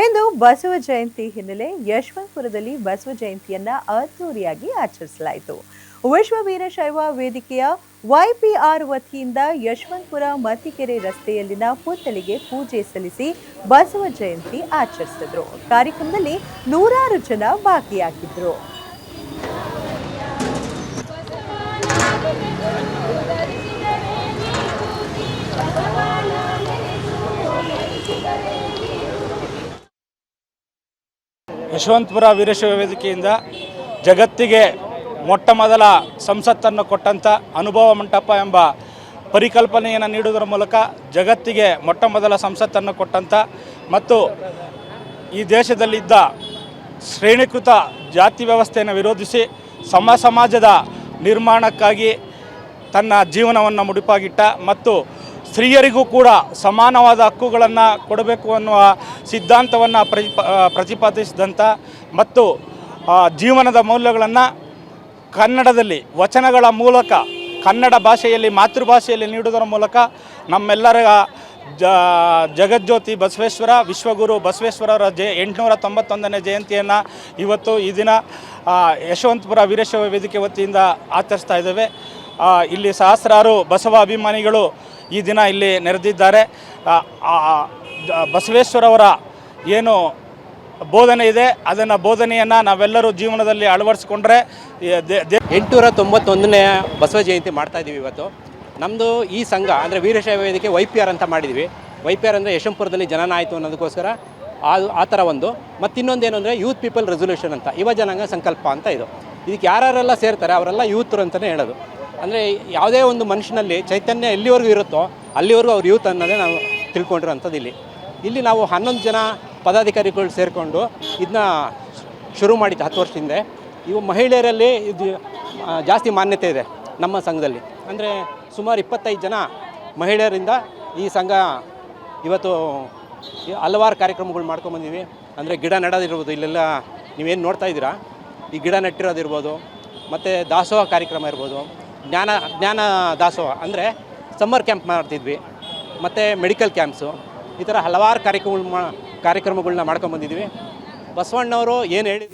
ಇಂದು ಬಸವ ಜಯಂತಿ ಹಿನ್ನೆಲೆ ಯಶವಂತಪುರದಲ್ಲಿ ಬಸವ ಜಯಂತಿಯನ್ನ ಅದ್ದೂರಿಯಾಗಿ ಆಚರಿಸಲಾಯಿತು. ವಿಶ್ವ ವೀರಶೈವ ವೇದಿಕೆಯ ವೈಪಿಆರ್ ವತಿಯಿಂದ ಯಶವಂತಪುರ ಮತ್ತಿಕೆರೆ ರಸ್ತೆಯಲ್ಲಿನ ಪುತ್ಥಳಿಗೆ ಪೂಜೆ ಸಲ್ಲಿಸಿ ಬಸವ ಜಯಂತಿ ಆಚರಿಸಿದ್ರು. ಕಾರ್ಯಕ್ರಮದಲ್ಲಿ ನೂರಾರು ಜನ ಭಾಗಿಯಾಗಿದ್ರು. ಯಶವಂತಪುರ ವೀರಶೈವ ವೇದಿಕೆಯಿಂದ ಜಗತ್ತಿಗೆ ಮೊಟ್ಟ ಮೊದಲ ಸಂಸತ್ತನ್ನು ಕೊಟ್ಟಂಥ ಅನುಭವ ಮಂಟಪ ಎಂಬ ಪರಿಕಲ್ಪನೆಯನ್ನು ನೀಡುವುದರ ಮೂಲಕ ಜಗತ್ತಿಗೆ ಮೊಟ್ಟ ಮೊದಲ ಸಂಸತ್ತನ್ನು ಕೊಟ್ಟಂಥ ಮತ್ತು ಈ ದೇಶದಲ್ಲಿದ್ದ ಶ್ರೇಣೀಕೃತ ಜಾತಿ ವ್ಯವಸ್ಥೆಯನ್ನು ವಿರೋಧಿಸಿ ಸಮ ಸಮಾಜದ ನಿರ್ಮಾಣಕ್ಕಾಗಿ ತನ್ನ ಜೀವನವನ್ನು ಮುಡಿಪಾಗಿಟ್ಟ ಮತ್ತು ಸ್ತ್ರೀಯರಿಗೂ ಕೂಡ ಸಮಾನವಾದ ಹಕ್ಕುಗಳನ್ನು ಕೊಡಬೇಕು ಅನ್ನುವ ಸಿದ್ಧಾಂತವನ್ನು ಪ್ರತಿಪ ಪ್ರತಿಪಾದಿಸಿದಂಥ ಮತ್ತು ಜೀವನದ ಮೌಲ್ಯಗಳನ್ನು ಕನ್ನಡದಲ್ಲಿ ವಚನಗಳ ಮೂಲಕ, ಕನ್ನಡ ಭಾಷೆಯಲ್ಲಿ, ಮಾತೃಭಾಷೆಯಲ್ಲಿ ನೀಡುವುದರ ಮೂಲಕ ನಮ್ಮೆಲ್ಲರ, ಜ, ಜಗಜ್ಯೋತಿ ಬಸವೇಶ್ವರ, ವಿಶ್ವಗುರು ಬಸವೇಶ್ವರರ ಜಯ, ಎಂಟುನೂರ ತೊಂಬತ್ತೊಂದನೇ ಜಯಂತಿಯನ್ನು ಇವತ್ತು ಈ ದಿನ ಯಶವಂತಪುರ ವೀರಶೈವ ವೇದಿಕೆ ವತಿಯಿಂದ ಆಚರಿಸ್ತಾ ಇದ್ದೇವೆ. ಇಲ್ಲಿ ಸಹಸ್ರಾರು ಬಸವ ಅಭಿಮಾನಿಗಳು ಈ ದಿನ ಇಲ್ಲಿ ನೆರೆದಿದ್ದಾರೆ. ಬಸವೇಶ್ವರವರ ಏನು ಬೋಧನೆ ಇದೆ, ಅದನ್ನು ಬೋಧನೆಯನ್ನು ನಾವೆಲ್ಲರೂ ಜೀವನದಲ್ಲಿ ಅಳವಡಿಸ್ಕೊಂಡ್ರೆ ಎಂಟುನೂರ ತೊಂಬತ್ತೊಂದನೇ ಬಸವ ಜಯಂತಿ ಮಾಡ್ತಾ ಇದ್ದೀವಿ ಇವತ್ತು. ನಮ್ಮದು ಈ ಸಂಘ, ಅಂದರೆ ವೀರಶೈವ ವೇದಿಕೆ ವೈ ಪಿ ಆರ್ ಅಂತ ಮಾಡಿದ್ವಿ. ವೈ ಪಿ ಆರ್ ಅಂದರೆ ಯಶಂಪುರದಲ್ಲಿ ಜನನ ಆಯಿತು ಅನ್ನೋದಕ್ಕೋಸ್ಕರ ಆ ಆ ಥರ ಒಂದು. ಮತ್ತು ಇನ್ನೊಂದು ಏನು ಅಂದರೆ ಯೂತ್ ಪೀಪಲ್ ರೆಸೊಲ್ಯೂಷನ್ ಅಂತ, ಯುವ ಜನಾಂಗ ಸಂಕಲ್ಪ ಅಂತ ಇದು. ಇದಕ್ಕೆ ಯಾರ್ಯಾರೆಲ್ಲ ಸೇರ್ತಾರೆ, ಅವರೆಲ್ಲ ಯೂತ್ರು ಅಂತಲೇ ಹೇಳೋದು. ಅಂದರೆ ಯಾವುದೇ ಒಂದು ಮನುಷ್ಯನಲ್ಲಿ ಚೈತನ್ಯ ಎಲ್ಲಿವರೆಗೂ ಇರುತ್ತೋ ಅಲ್ಲಿವರೆಗೂ ಅವ್ರ ಯೂತ್ ಅನ್ನೋದೇ ನಾವು ತಿಳ್ಕೊಂಡಿರೋಂಥದ್ದು ಇಲ್ಲಿ ಇಲ್ಲಿ ನಾವು ಹನ್ನೊಂದು ಜನ ಪದಾಧಿಕಾರಿಗಳು ಸೇರಿಕೊಂಡು ಇದನ್ನ ಶುರು ಮಾಡಿದ್ದು ಹತ್ತು ವರ್ಷ ಹಿಂದೆ. ಇವು ಮಹಿಳೆಯರಲ್ಲಿ ಇದು ಜಾಸ್ತಿ ಮಾನ್ಯತೆ ಇದೆ ನಮ್ಮ ಸಂಘದಲ್ಲಿ. ಅಂದರೆ ಸುಮಾರು ಇಪ್ಪತ್ತೈದು ಜನ ಮಹಿಳೆಯರಿಂದ ಈ ಸಂಘ ಇವತ್ತು ಹಲವಾರು ಕಾರ್ಯಕ್ರಮಗಳು ಮಾಡ್ಕೊಂಬಂದೀವಿ ಅಂದರೆ ಗಿಡ ನೆಡೋದಿರ್ಬೋದು, ಇಲ್ಲೆಲ್ಲ ನೀವೇನು ನೋಡ್ತಾ ಇದ್ದೀರಾ? ಈ ಗಿಡ ನೆಟ್ಟಿರೋದಿರ್ಬೋದು, ಮತ್ತು ದಾಸೋಹ ಕಾರ್ಯಕ್ರಮ ಇರ್ಬೋದು. ಜ್ಞಾನ ಜ್ಞಾನ ದಾಸೋಹ ಅಂದರೆ ಸಮ್ಮರ್ ಕ್ಯಾಂಪ್ ಮಾಡ್ತಿದ್ವಿ. ಮತ್ತು ಮೆಡಿಕಲ್ ಕ್ಯಾಂಪ್ಸು ಈ ಥರ ಹಲವಾರು ಕಾರ್ಯಕ್ರಮ ಕಾರ್ಯಕ್ರಮಗಳನ್ನ ಮಾಡ್ಕೊಂಬಂದಿದ್ವಿ ಬಸವಣ್ಣವರು ಏನು ಹೇಳಿ